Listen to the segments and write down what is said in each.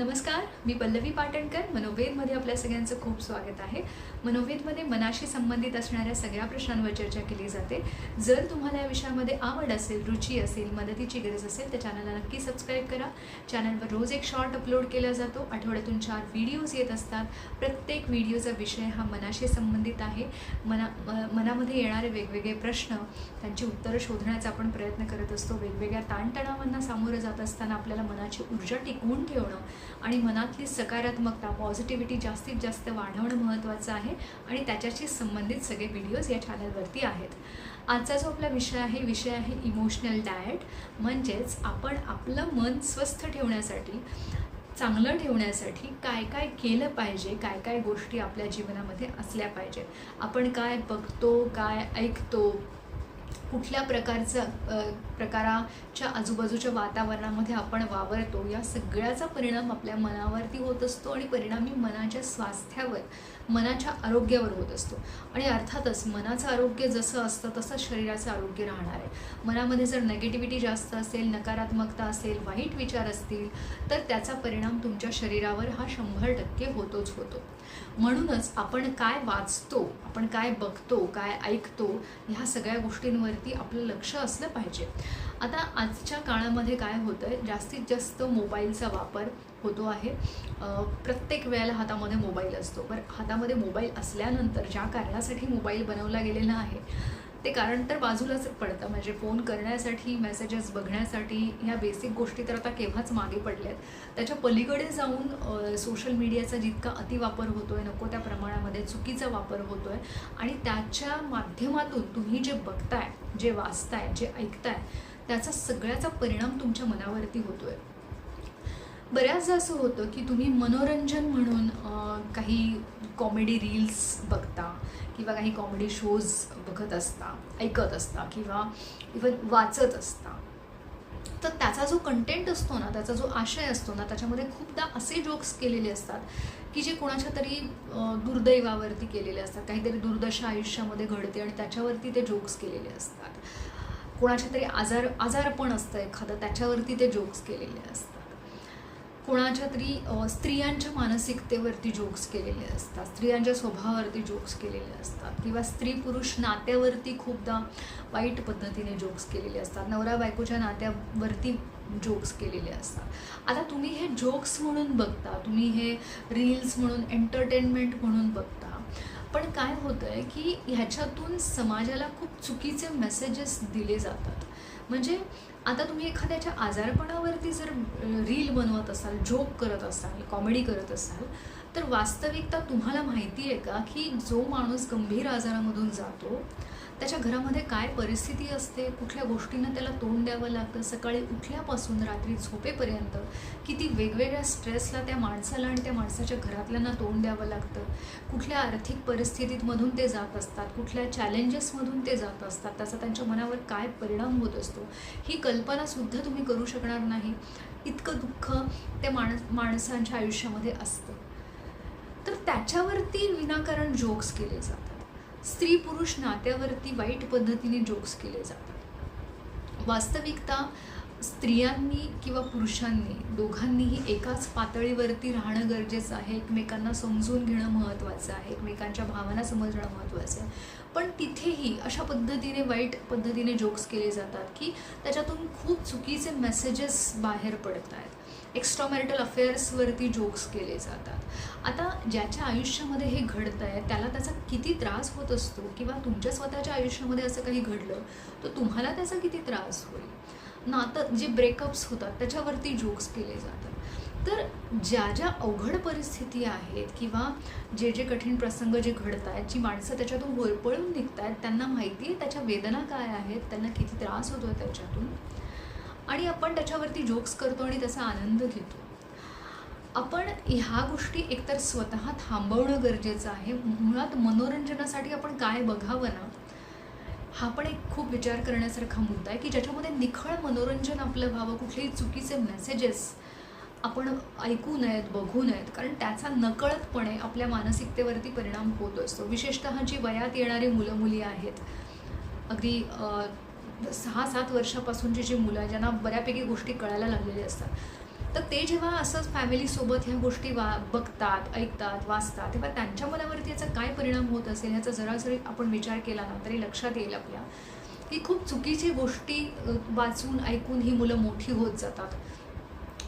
नमस्कार मी पल्लवी पाटणकर मनोवेदमध्ये आपल्या सगळ्यांचं खूप स्वागत आहे. मनोवेदमध्ये मनाशी संबंधित असणाऱ्या सगळ्या प्रश्नांवर चर्चा केली जाते. जर तुम्हाला या विषयामध्ये आवड असेल रुची असेल मदतीची गरज असेल तर चॅनलला नक्की सबस्क्राईब करा. चॅनलवर रोज एक शॉर्ट अपलोड केला जातो. आठवड्यातून चार व्हिडिओज येत असतात. प्रत्येक व्हिडिओचा विषय हा मनाशी संबंधित आहे. मना म- मनामध्ये येणारे वेगवेगळे प्रश्न त्यांची उत्तरं शोधण्याचा आपण प्रयत्न करत असतो. वेगवेगळ्या ताणतणावांना सामोरं जात असताना आपल्याला मनाची ऊर्जा टिकवून ठेवणं आणि मनातली सकारात्मकता पॉझिटिव्हिटी जास्तीत जास्त वाढवणं महत्त्वाचं आहे आणि त्याच्याशी संबंधित सगळे व्हिडिओज या चॅनलवरती आहेत. आजचा जो आपला विषय आहे विषय आहे इमोशनल डाएट म्हणजेच आपण आपलं मन स्वस्थ ठेवण्यासाठी चांगलं ठेवण्यासाठी काय काय केलं पाहिजे काय काय गोष्टी आपल्या जीवनामध्ये असल्या पाहिजेत. आपण काय बघतो काय ऐकतो कुठल्या प्रकारचं प्रकाराच्या आजूबाजूच्या वातावरणामध्ये आपण वावरतो या सगळ्याचा परिणाम आपल्या मनावरती होत असतो आणि परिणामी मनाच्या स्वास्थ्यावर मनाच्या आरोग्यावर होत असतो. आणि अर्थातच मनाचं आरोग्य जसं असतं तसं शरीराचं आरोग्य राहणार आहे. मनामध्ये जर नेगेटिव्हिटी जास्त असेल नकारात्मकता असेल वाईट विचार असतील तर त्याचा परिणाम तुमच्या शरीरावर हा शंभर टक्के होतोच होतो. म्हणूनच आपण काय वाचतो आपण काय बघतो काय ऐकतो ह्या सगळ्या गोष्टींवर गोष्टींवरती आपलं लक्ष असलं पाहिजे. आता आजच्या काळामध्ये काय होतं आहे जास्तीत जास्त मोबाईलचा वापर होतो आहे. प्रत्येक वेळेला हातामध्ये मोबाईल असतो. बरं हातामध्ये मोबाईल असल्यानंतर ज्या कारणासाठी मोबाईल बनवला गेलेला आहे ते कारण तर बाजूलाच पडतं. म्हणजे फोन करण्यासाठी मेसेजेस बघण्यासाठी ह्या बेसिक गोष्टी तर आता केव्हाच मागे पडल्यात. त्याच्या पलीकडे जाऊन सोशल मीडियाचा जितका अतिवापर होतो आहे नको त्या प्रमाणामध्ये चुकीचा वापर होतो आहे आणि त्याच्या माध्यमातून तुम्ही जे बघताय जे वाचताय जे ऐकताय त्याचा सगळ्याचा परिणाम तुमच्या मनावरती होतो आहे बऱ्याचदा असं होतं की तुम्ही मनोरंजन म्हणून काही कॉमेडी रील्स बघता किंवा काही कॉमेडी शोज बघत असता ऐकत असता किंवा इवन वाचत असता. तर त्याचा जो कंटेंट असतो ना त्याचा जो आशय असतो ना त्याच्यामध्ये खूपदा असे जोक्स केलेले असतात की जे कोणाच्या तरी दुर्दैवावरती केलेले असतात. काहीतरी दुर्दशा आयुष्यामध्ये घडते आणि त्याच्यावरती ते जोक्स केलेले असतात. कोणाच्या तरी आजार आजारपण असतं एखादं त्याच्यावरती ते जोक्स केलेले असतात. कोणाच्या तरी स्त्रियांच्या मानसिकतेवरती जोक्स केलेले असतात स्त्रियांच्या स्वभावावरती जोक्स केलेले असतात किंवा स्त्री पुरुष नात्यावरती खूपदा वाईट पद्धतीने जोक्स केलेले असतात नवरा बायकोच्या नात्यावरती जोक्स केलेले असतात. आता तुम्ही हे जोक्स म्हणून बघता तुम्ही हे रील्स म्हणून एंटरटेनमेंट म्हणून बघता पण काय होतं आहे की ह्याच्यातून समाजाला खूप चुकीचे मेसेजेस दिले जातात. म्हणजे आता तुम्ही एखाद्याच्या आजारपणावरती जर रील बनवत असाल जोक करत असाल कॉमेडी करत असाल तर वास्तविकता तुम्हाला माहिती आहे का की जो माणूस गंभीर आजारामधून जातो त्याच्या घरामध्ये काय परिस्थिती असते? कुठल्या गोष्टींना त्याला तोंड द्यावं लागतं? सकाळी उठल्यापासून रात्री झोपेपर्यंत किती वेगवेगळ्या स्ट्रेसला त्या माणसाला आणि त्या माणसाच्या घरातल्यांना तोंड द्यावं लागतं? कुठल्या आर्थिक परिस्थितीतमधून ते जात असतात? कुठल्या चॅलेंजेसमधून ते जात असतात? त्याचा त्यांच्या मनावर काय परिणाम होत असतो? ही कल्पनासुद्धा तुम्ही करू शकणार नाही. इतकं दुःख त्या माणस माणसांच्या आयुष्यामध्ये असतं. तर त्याच्यावरती विनाकारण जोक्स केले जातात. स्त्री पुरुष नात्यावरती वाईट पद्धतीने जोक्स केले जातात. वास्तविकता स्त्रियांनी किंवा पुरुषांनी दोघांनीही एकाच पातळीवरती राहणं गरजेचं आहे. एकमेकांना समजून घेणं महत्त्वाचं आहे. एकमेकांच्या भावना समजणं महत्त्वाचं आहे. पण तिथेही अशा पद्धतीने वाईट पद्धतीने जोक्स केले जातात की त्याच्यातून खूप चुकीचे मेसेजेस बाहेर पडत आहेत एक्स्ट्रामॅरिटल अफेअर्सवरती जोक्स केले जातात. आता ज्याच्या आयुष्यामध्ये हे घडतं आहे त्याला त्याचा किती त्रास होत असतो किंवा तुमच्या स्वतःच्या आयुष्यामध्ये असं काही घडलं तर तुम्हाला त्याचा किती त्रास होईल? नातं जे ब्रेकअप्स होतात त्याच्यावरती जोक्स केले जातात. तर ज्या ज्या अवघड परिस्थिती आहेत किंवा जे जे कठीण प्रसंग जे घडत आहेत जी माणसं त्याच्यातून होरपळून निघत आहेत त्यांना माहिती आहे त्याच्या वेदना काय आहेत त्यांना किती त्रास होतो आहे त्याच्यातून. आणि आपण त्याच्यावरती जोक्स करतो आणि त्याचा आनंद घेतो. आपण ह्या गोष्टी एकतर स्वतः थांबवणं गरजेचं आहे. मुळात मनोरंजनासाठी आपण काय बघावं ना? हा पण एक खूप विचार करण्यासारखा मुद्दा आहे की ज्याच्यामध्ये निखळ मनोरंजन आपलं व्हावं कुठलेही चुकीचे मेसेजेस आपण ऐकू नयेत बघू नयेत. कारण त्याचा नकळतपणे आपल्या मानसिकतेवरती परिणाम होत असतो. विशेषतः जी वयात येणारी मुलं मुली आहेत. अगदी सहा सात वर्षापासूनची जी मुलं ज्यांना बऱ्यापैकी गोष्टी कळायला लागलेल्या असतात. तर ते जेव्हा असंच फॅमिलीसोबत ह्या गोष्टी वा बघतात ऐकतात वाचतात तेव्हा त्यांच्या मनावरती याचा काय परिणाम होत असेल ह्याचा जरा जरी आपण विचार केला ना तरी लक्षात येईल आपल्या. की खूप चुकीची गोष्टी वाचून ऐकून ही मुलं मोठी होत जातात.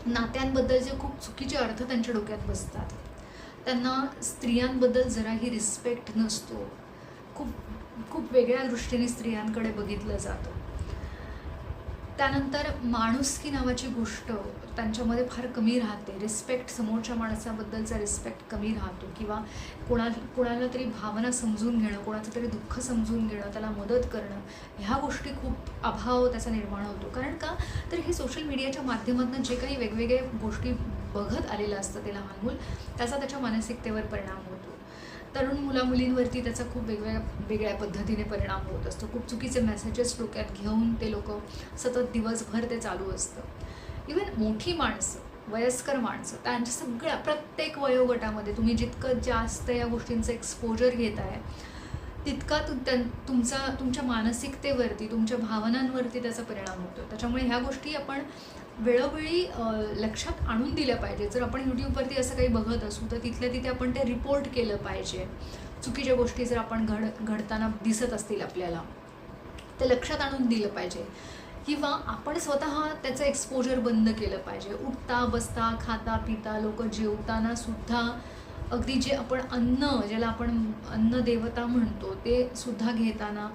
नात्यांबद्दलचे खूप चुकीचे अर्थ त्यांच्या डोक्यात बसतात. त्यांना स्त्रियांबद्दल जराही रिस्पेक्ट नसतो. खूप खूप वेगळ्या दृष्टीने स्त्रियांकडे बघितलं जातं. त्यानंतर माणुसकी नावाची गोष्ट त्यांच्यामध्ये फार कमी राहते. रिस्पेक्ट समोरच्या माणसाबद्दलचा रिस्पेक्ट कमी राहतो किंवा कोणा कोणाला तरी भावना समजून घेणं कोणाचं तरी दुःख समजून घेणं त्याला मदत करणं ह्या गोष्टी खूप अभाव त्याचा निर्माण होतो. कारण का? तर हे सोशल मीडियाच्या माध्यमातून जे काही वेगवेगळे गोष्टी बघत आलेलं असतं ते लहान मूल त्याचा त्याच्या मानसिकतेवर परिणाम होतो. तरुण मुलामुलींवरती त्याचा खूप वेगवेगळ्या वेगळ्या पद्धतीने परिणाम होत असतो. खूप चुकीचे मेसेजेस डोक्यात घेऊन ते लोक सतत दिवसभर ते चालू असतं. इवन मोठी माणसं वयस्कर माणसं त्यांच्या सगळ्या प्रत्येक वयोगटामध्ये तुम्ही जितकं जास्त या गोष्टींचं एक्सपोजर घेत आहे तितका तु त्यां तुमचा तुमच्या मानसिकतेवरती तुमच्या भावनांवरती त्याचा परिणाम होतो. त्याच्यामुळे ह्या गोष्टी आपण वेळोवेळी लक्षात आणून दिल्या पाहिजे जर आपण यूट्यूबवरती असं काही बघत असू तर तिथल्या तिथे आपण ते रिपोर्ट केलं पाहिजे. चुकीच्या गोष्टी जर आपण घड घडताना दिसत असतील आपल्याला ते लक्षात आणून दिलं पाहिजे. किंवा आपण स्वतः त्याचं एक्सपोजर बंद केलं पाहिजे. उठता बसता खाता पिता लोक जेवताना सुद्धा अगदी जे आपण अन्न ज्याला आपण अन्न देवता म्हणतो ते सुद्धा घेताना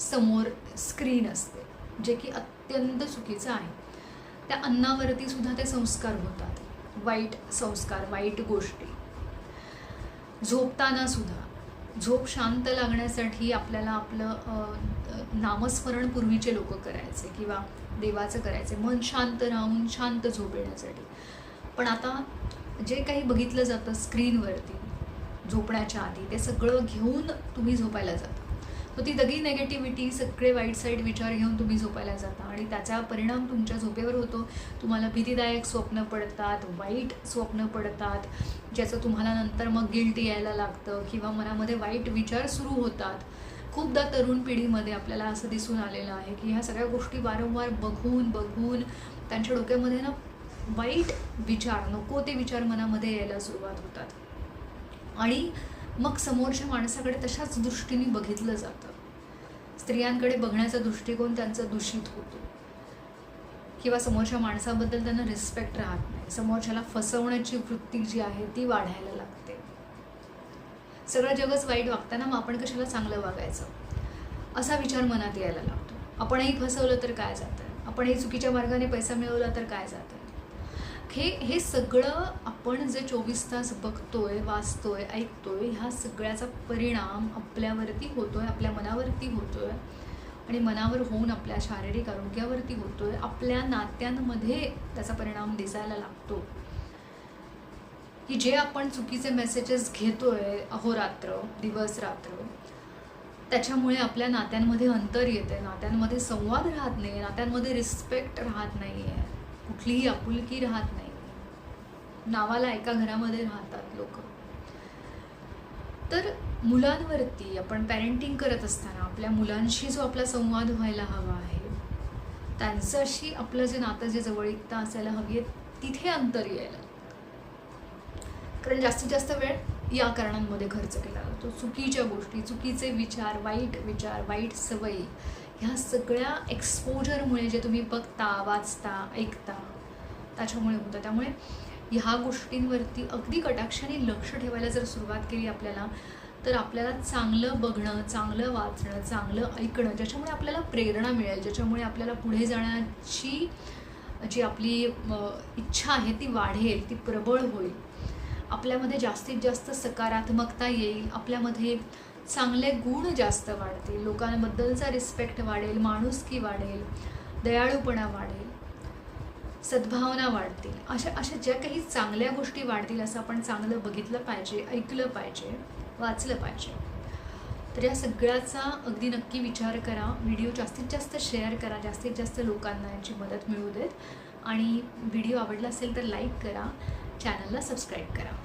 समोर स्क्रीन असते जे की अत्यंत चुकीचं आहे. त्या अन्नावरती सुद्धा ते संस्कार होतात. वाईट संस्कार वाईट गोष्टी. झोपताना सुद्धा. झोप शांत लागण्यासाठी आपल्याला आपलं नामस्मरण पूर्वीचे लोक करायचे किंवा देवाचं करायचे. मन शांत राहून शांत झोप येण्यासाठी. पण आता जे काही बघितलं जातं स्क्रीनवरती झोपण्याच्या आधी ते सगळं घेऊन तुम्ही झोपायला जाता. मग ती दगी नेगेटिव्हिटी सगळे वाईट साईड विचार घेऊन तुम्ही झोपायला जाता आणि त्याचा परिणाम तुमच्या झोपेवर होतो. तुम्हाला भीतीदायक स्वप्न पडतात वाईट स्वप्न पडतात ज्याचं तुम्हाला नंतर मग गिल्टी यायला लागतं किंवा मनामध्ये वाईट विचार सुरू होतात. खूपदा तरुण पिढीमध्ये आपल्याला असं दिसून आलेलं आहे की ह्या सगळ्या गोष्टी वारंवार बघून बघून त्यांच्या डोक्यामध्ये ना वाईट विचार नको ते विचार मनामध्ये यायला सुरुवात होतात. आणि मग समोरच्या माणसाकडे तशाच दृष्टीने बघितलं जातं. स्त्रियांकडे बघण्याचा दृष्टिकोन त्यांचा दूषित होतो. किंवा समोरच्या माणसाबद्दल त्यांना रिस्पेक्ट राहत नाही. समोरच्याला फसवण्याची वृत्ती जी आहे ती वाढायला लागते. सगळं जगच वाईट वागताना मग आपण कशाला चांगलं वागायचं? असा विचार मनात यायला लागतो. आपणही फसवलं तर काय जातं? आपणही चुकीच्या मार्गाने पैसा मिळवला तर काय जातं? हे हे सगळं आपण जे चोवीस तास बघतोय वाचतोय ऐकतोय ह्या सगळ्याचा परिणाम आपल्यावरती होतोय आपल्या मनावरती होतोय आणि मनावर होऊन आपल्या शारीरिक आरोग्यावरती होतोय आपल्या नात्यांमध्ये त्याचा परिणाम दिसायला लागतो. की जे आपण चुकीचे मेसेजेस घेतोय अहोरात्र दिवस रात्र त्याच्यामुळे आपल्या नात्यांमध्ये अंतर येते नात्यांमध्ये संवाद राहत नाही नात्यांमध्ये रिस्पेक्ट राहत नाही आहे कुठलीही आपुलकी राहत नाही. नावाला एका घरामध्ये राहतात लोक. तर मुलांवरती आपण पॅरेंटिंग करत असताना आपल्या मुलांशी जो आपला संवाद व्हायला हवा आहे त्यांच्याशी आपलं जे नातं जे जवळीकता असायला हवी आहे तिथे अंतर यायला. कारण जास्तीत जास्त वेळ या कारणांमध्ये खर्च केला जातो. चुकीच्या गोष्टी चुकीचे विचार वाईट विचार वाईट सवयी ह्या सगळ्या एक्सपोजरमुळे जे तुम्ही बघता वाचता ऐकता त्याच्यामुळे होतं. त्यामुळे ह्या गोष्टींवरती अगदी कटाक्षाने लक्ष ठेवायला जर सुरुवात केली आपल्याला तर आपल्याला चांगलं बघणं चांगलं वाचणं चांगलं ऐकणं ज्याच्यामुळे आपल्याला प्रेरणा मिळेल ज्याच्यामुळे आपल्याला पुढे जाण्याची जी आपली इच्छा आहे ती वाढेल ती प्रबळ होईल. आपल्यामध्ये जास्तीत जास्त सकारात्मकता येईल आपल्यामध्ये चांगले गुण जास्त वाढतील लोकांबद्दलचा रिस्पेक्ट वाढेल माणुसकी वाढेल दयाळूपणा वाढेल. सद्भावना वाढतील. अशा अशा ज्या काही चांगल्या गोष्टी वाढतील असं आपण चांगलं बघितलं पाहिजे ऐकलं पाहिजे वाचलं पाहिजे. तर या सगळ्याचा अगदी नक्की विचार करा. व्हिडिओ जास्तीत जास्त शेअर करा. जास्तीत जास्त लोकांना याची मदत मिळू देत. आणि व्हिडिओ आवडला असेल तर लाईक करा. चॅनलला सबस्क्राईब करा.